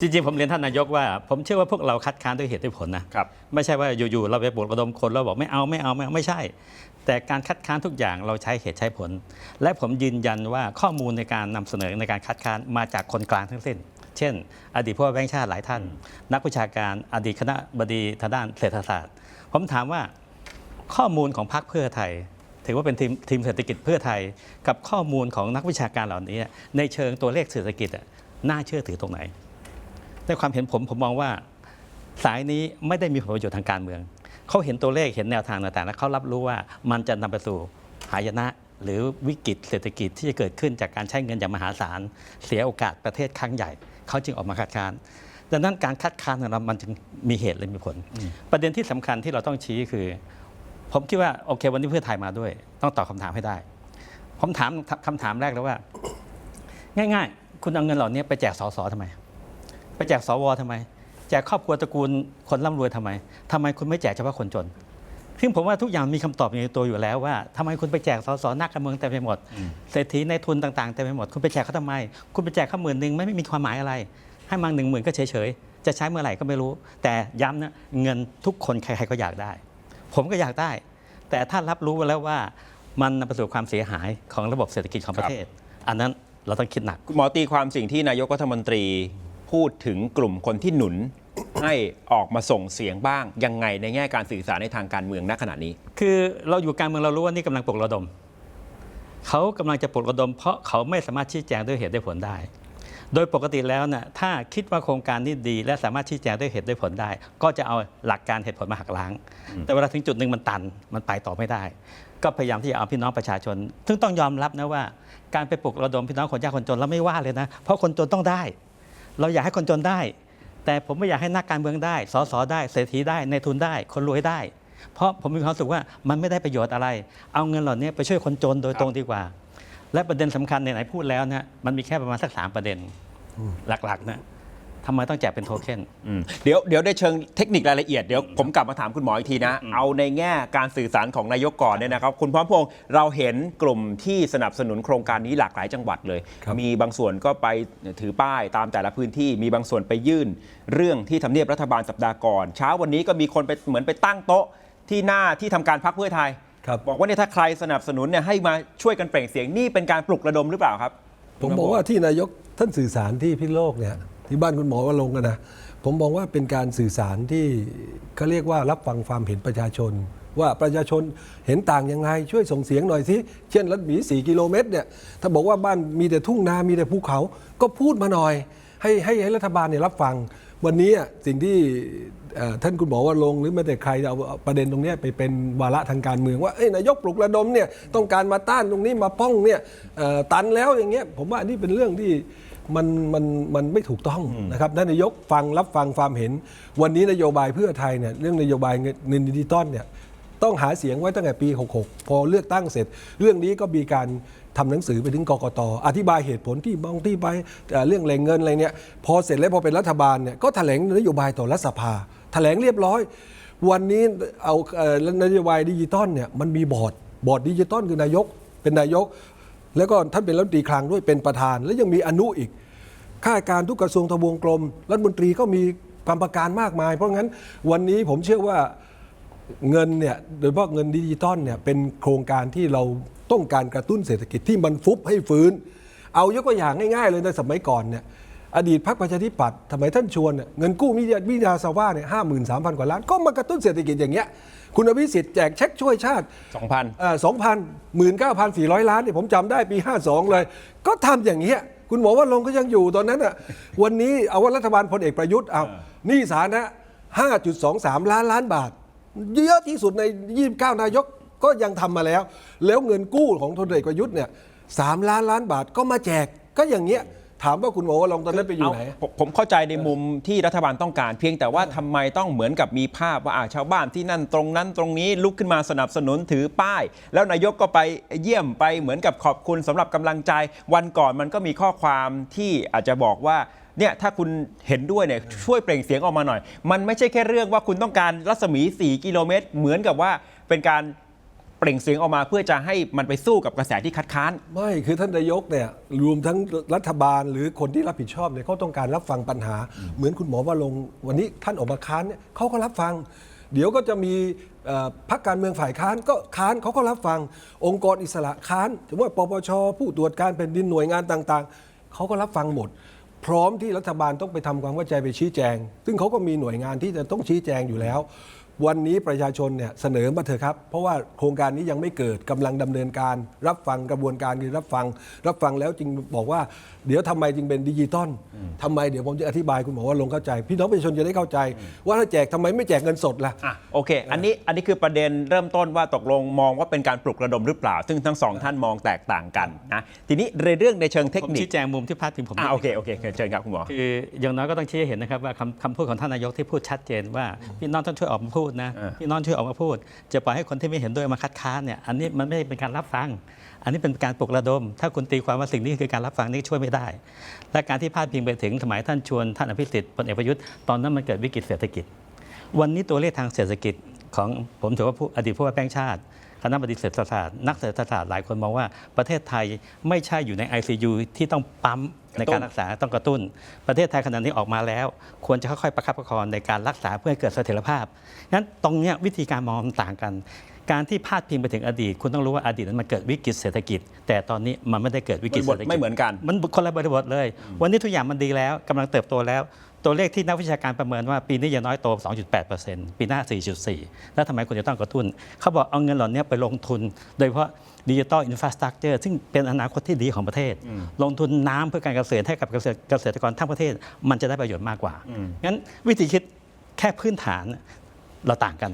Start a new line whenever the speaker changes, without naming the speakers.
จริงๆ ผมเรียนท่านนายกว่า ผมเชื่อว่าพวกเราคัดค้านด้วยเหตุด้วยผลนะครับ ไม่ใช่ว่าอยู่ๆ เราไปปลุกระดมคนเราบอกไม่เอาไม่เอาไม่เอาไม่ใช่ แต่การคัดค้านทุกอย่างเราใช้เหตุใช้ผล และผมยืนยันว่าข้อมูลในการนำเสนอในการคัดค้านมาจากคนกลางทั้งสิ้น เช่น อดีตผู้ว่าแบงค์ชาติหลายท่าน นักวิชาการอดีตคณะบดีทางด้านเศรษฐศาสตร์ ผมถามว่าข้อมูลของพรรคเพื่อไทย ถือว่าเป็นทีมทีมเศรษฐกิจเพื่อไทย กับข้อมูลของนักวิชาการเหล่านี้ ในเชิงตัวเลขเศรษฐกิจอะน่าเชื่อถือตรงไหน ในความเห็นผมผมมองว่าสายนี้ไม่ได้มีผลประโยชน์ทางการเมือง เขาเห็นตัวเลขเห็นแนวทางต่างๆ แล้วเขารับรู้ว่ามันจะนำไปสู่หายนะ หรือวิกฤตเศรษฐกิจที่จะเกิดขึ้นจากการใช้เงินอย่างมหาศาล เสียโอกาสประเทศครั้งใหญ่ เขาจึงออกมาคัดค้าน ดังนั้นการคัดค้านของเรามันจึงมีเหตุและมีผล ประเด็นที่สำคัญที่เราต้องชี้คือ ผมคิดว่าโอเค วันนี้เพื่อไทยมาด้วย ต้องตอบคำถามให้ได้ ผมถามคำถามแรกแล้วว่า ง่าย ๆ คุณเอาเงินเหล่านี้ไปแจกสสทำไม ไปแจกสวทำไม แจกครอบครัวตระกูลคนร่ำรวยทำไมทำไมคุณไม่แจกเฉพาะคนจน ซึ่งผมว่าทุกอย่างมีคำตอบอยู่ในตัวอยู่แล้วว่าทำไมคุณไปแจกสสนักการเมืองเต็มไปหมดเศรษฐีในทุนต่างๆเต็มไปหมดคุณไปแจกเขาทำไม คุณไปแจกเขาหมื่นหนึ่งไม่ไม่มีความหมายอะไร ให้มาหนึ่งหมื่นก็เฉยๆจะใช้เมื่อไหร่ก็ไม่รู้ แต่ย้ำนะเงินทุกคนใครๆก็อยากได้ ผมก็อยากได้ แต่ถ้ารับรู้แล้วว่ามันนำไปสู่ความเสียหายของระบบเศรษฐกิจของประเทศ อันนั้นเราต้องคิดหนัก
คุณหมอตีความสิ่งที่นายกรัฐมนตรี พูดถึงกลุ่มคนที่หนุน ให้ออกมาส่งเสียงบ้าง ยังไงในแง่การสื่อสารในทางการเมืองณขณะนี้
คือเราอยู่การเมืองเรารู้ว่านี่กำลังปลุกระดม เขากำลังจะปลุกระดม เพราะเขาไม่สามารถชี้แจงด้วยเหตุด้วยผลได้ โดยปกติแล้วนะถ้าคิดว่าโครงการนี้ดี และสามารถชี้แจงด้วยเหตุด้วยผลได้ ก็จะเอาหลักการเหตุผลมาหักล้าง แต่เวลาถึงจุดหนึ่งมันตันมันไปต่อไม่ได้ ก็พยายามที่จะเอาพี่น้องประชาชน ซึ่งต้องยอมรับนะว่า การไปปลุกระดมพี่น้องคนยากคนจนเราไม่ว่าเลยนะ เพราะคนจนต้องได้ เราอยากให้คนจนได้ แต่ผมไม่อยากให้นักการเมืองได้สสได้เศรษฐีได้ในทุนได้ คนรวยได้ เพราะผมมีความรู้สึกว่ามันไม่ได้ประโยชน์อะไร เอาเงินเหล่านี้ไปช่วยคนจนโดยตรงดีกว่า และประเด็นสำคัญในไหนพูดแล้วนะมันมีแค่ประมาณสักสามประเด็นหลักๆนะ ทำไมต้องแจกเป็นโทเค็น
อืมเดี๋ยวเดี๋ยวได้เชิงเทคนิครายละเอียดเดี๋ยวผมกลับมาถามคุณหมออีกทีนะ เอาในแง่การสื่อสารของนายกก่อนเนี่ยนะครับ คุณพร้อมพงษ์เราเห็นกลุ่มที่สนับสนุนโครงการนี้หลากหลายจังหวัดเลย
ครับ
มีบางส่วนก็ไปถือป้ายตามแต่ละพื้นที่ มีบางส่วนไปยื่น เรื่องที่ทำเนียบรัฐบาลสัปดาห์ก่อน เช้าวันนี้ก็มีคนไปเหมือนไปตั้งโต๊ะที่หน้าที่ทำการพักเพื่อไทย
ครับ
บอกว่าเนี่ยถ้าใครสนับสนุนเนี่ยให้มาช่วยกันเปล่งเสียงนี่เป็นการปลุกระดมหรือเปล่าครับ
ผมบอกว่าที่นายกท่านสื่อสารที่พิษณุโลกเนี่ย ที่บ้านคุณหมอว่าลงกันนะผมมองว่าเป็นการสื่อสารที่เขาเรียกว่ารับฟังความเห็นประชาชน ว่าประชาชนเห็นต่างยังไง ช่วยส่งเสียงหน่อยสิเช่นรัศมี 4 กิโลเมตรเนี่ยถ้าบอกว่าบ้านมีแต่ทุ่งนา มีแต่ภูเขา ก็พูดมาหน่อย ให้ให้ให้รัฐบาลเนี่ยรับฟัง วันนี้สิ่งที่ท่านคุณหมอว่าลงหรือแม้แต่ใครเอาประเด็นตรงนี้ไปเป็นวาระทางการเมืองว่าเอ้ยนายกปลุกระดมเนี่ยต้องการมาต้านตรงนี้มาป้องเนี่ยตันแล้วอย่างเงี้ยผมว่านนี้เป็นเรื่องที่ มันมันมันไม่ถูกต้องนะครับท่านนายกฟังรับฟังความเห็น วันนี้นโยบายเพื่อไทยเนี่ยเรื่องนโยบายเงินดิจิตอลเนี่ยต้องหาเสียงไว้ตั้งแต่ปี 66 พอเลือกตั้งเสร็จ เรื่องนี้ก็มีการทำหนังสือไปถึงกกตอธิบายเหตุผลที่บางที่ไปเอ่อเรื่องแหล่งเงินอะไรเนี่ยพอเสร็จแล้วพอเป็นรัฐบาลเนี่ยก็แถลงนโยบายต่อรัฐสภา แถลงเรียบร้อย วันนี้เอาเอ่อนโยบายดิจิตอลเนี่ยมันมีบอร์ดบอร์ดดิจิตอลคือนายกเป็นนายก แล้วก็ท่านเป็นรัฐมนตรีคลังด้วยเป็นประธาน แล้วยังมีอนุอีก ข้าราชการทุกกระทรวงทบวงกรมรัฐมนตรีก็มีความประการมากมาย เพราะงั้นวันนี้ผมเชื่อว่าเงินเนี่ยโดยเฉพาะเงินดิจิตอลเนี่ยเป็นโครงการที่เราต้องการกระตุ้นเศรษฐกิจที่มันฟุบให้ฟื้น เอายกตัวอย่างง่าย ๆ เลยในสมัยก่อนเนี่ย อดีตพรรคประชาธิปัตย์ทำไมท่านชวนเนี่ยเงินกู้มิยามิยาซาว่าเนี่ยห้าหมื่นสามพันกว่าล้าน ก็มากระตุ้นเศรษฐกิจอย่างเงี้ยคุณอภิสิทธิ์แจกเช็คช่วยชาติ
2,000
สองพันหมื่นเก้าพันสี่ร้อยล้านเนี่ยผมจำได้ปี52เลย ก็ทำอย่างเงี้ยคุณหมอว่าลงค์ก็ยังอยู่ตอนนั้นอะวันนี้เอาว่ารัฐบาลพลเอกประยุทธ์เอาหนี่สาธารณะ5.23ล้านล้านบาท เยอะที่สุดใน29นายกก็ยังทำมาแล้ว แล้วเงินกู้ของพลเอกประยุทธ์เนี่ย3ล้านล้านบาทก็มาแจกก็อย่างเงี้ย ถามว่าคุณหมอว่าลงค์ตอนนั้นไปอยู่ไหน
เาผมผมเข้าใจในมุมที่รัฐบาลต้องการ เพียงแต่ว่าทำไมต้องเหมือนกับมีภาพว่าอ่าชาวบ้านที่นั่นตรงนั้นตรงนี้ลุกขึ้นมาสนับสนุนถือป้าย แล้วนายกก็ไปเยี่ยมไปเหมือนกับขอบคุณสำหรับกำลังใจ วันก่อนมันก็มีข้อความที่อาจจะบอกว่าเนี่ยถ้าคุณเห็นด้วยเนี่ยช่วยเปล่งเสียงออกมาหน่อย มันไม่ใช่แค่เรื่องว่าคุณต้องการรัศมี 4 กิโลเมตร เหมือนกับว่าเป็นการ เปล่งเสียงออกมาเพื่อจะให้มันไปสู้กับกระแสที่คัดค้าน
ไม่คือท่านนายกเนี่ยรวมทั้งรัฐบาลหรือคนที่รับผิดชอบเนี่ยเขาต้องการรับฟังปัญหา เหมือนคุณหมอว่าลงค์วันนี้ท่านออกมาค้านเนี่ยเขาก็รับฟัง เดี๋ยวก็จะมีเอ่อพรรคการเมืองฝ่ายค้านก็ค้านเขาก็รับฟัง องค์กรอิสระค้านสมมติว่าปปชผู้ตรวจการแผ่นดินหน่วยงานต่างๆเขาก็รับฟังหมด พร้อมที่รัฐบาลต้องไปทำความเข้าใจไปชี้แจง ซึ่งเขาก็มีหน่วยงานที่จะต้องชี้แจงอยู่แล้ว วันนี้ประชาชนเนี่ยเสนอมาเถอะครับ เพราะว่าโครงการนี้ยังไม่เกิดกำลังดำเนินการ รับฟังกระบวนการคือรับฟัง รับฟังแล้วจึงบอกว่า เดี๋ยวทำไมจึงเป็นดิจิตอลทำไมเดี๋ยวผมจะอธิบายคุณหมอว่าลงเข้าใจ พี่น้องประชาชนจะได้เข้าใจ ว่าถ้าแจกทำไมไม่แจกเงินสดล่ะ
อะโอเค อันนี้อันนี้คือประเด็นเริ่มต้นว่าตกลงมองว่าเป็นการปลุกระดมหรือเปล่า ซึ่งทั้งสองท่านมองแตกต่างกันนะทีนี้ในเรื่องในเชิงเทค
ผม
นิค
ชี้แจงมุมที่พาดพิงผม
อะ
นิด
โอ
นึง
เคโอเคเชิญครับคุณหมอ
คืออย่างน้อยก็ต้องชี้ให้เห็นนะครับว่าคำคำพูดของท่านนายกที่พูดชัดเจนว่าพี่น้องต้องช่วยออกมาพูดนะ
เออ
พี่น้องช่วยออกมาพูด จะปล่อยให้คนที่ไม่เห็นด้วยมาคัดค้านเนี่ยอันนี้มันไม่ได้เป็นการรับฟัง อันนี้เป็นการปลุกระดม ถ้าคุณตีความว่าสิ่งนี้คือการรับฟังนี่ช่วยไม่ได้ และการที่พาดพิงไปถึงสมัยท่านชวนท่านอภิสิทธิ์พลเอกประยุทธ์ตอนนั้นมันเกิดวิกฤตเศรษฐกิจ วันนี้ตัวเลขทางเศรษฐกิจของผมถือว่าผู้อดีตผู้ว่าแบงค์ชาติ คณะบดีเศรษฐศาสตร์นักเศรษฐศาสตร์หลายคนมองว่าประเทศไทยไม่ใช่อยู่ใน ICU ที่ต้องปั๊มในการรักษาต้องกระตุ้น ประเทศไทยขณะนี้ออกมาแล้ว ควรจะค่อยๆประคับประคองในการรักษาเพื่อให้เกิดเสถียรภาพงั้นตรงเนี้ยวิธีการมองมันต่างกัน การที่พาดพิงไปถึงอดีต คุณต้องรู้ว่าอดีตนั้นมันเกิดวิกฤตเศรษฐกิจ แต่ตอนนี้มันไม่ได้เกิดวิกฤตเศรษฐกิจ
ไม่เหมือนกัน
มันคนละบริบทเลย วันนี้ทุกอย่างมันดีแล้วกำลังเติบโตแล้ว ตัวเลขที่นักวิชาการประเมินว่าปีนี้อย่างน้อยโต 2.8%ปีหน้า 4.4 แล้วทำไมคุณจะต้องกระตุ้น เขาบอกเอาเงินเหล่านี้ไปลงทุน โดยเฉพาะดิจิ t a ลอินฟราสตรักเจอร์ซึ่งเป็นอนาคตที่ดีของประเทศ ลงทุนน้ำเพื่อการเกษตรให้กับเกษตรเกษตรกรทั้งประเทศ มันจะได้ประโยชน์มากกว่า งั้นวิธีคิดแค่พื้นฐานเราต่างกัน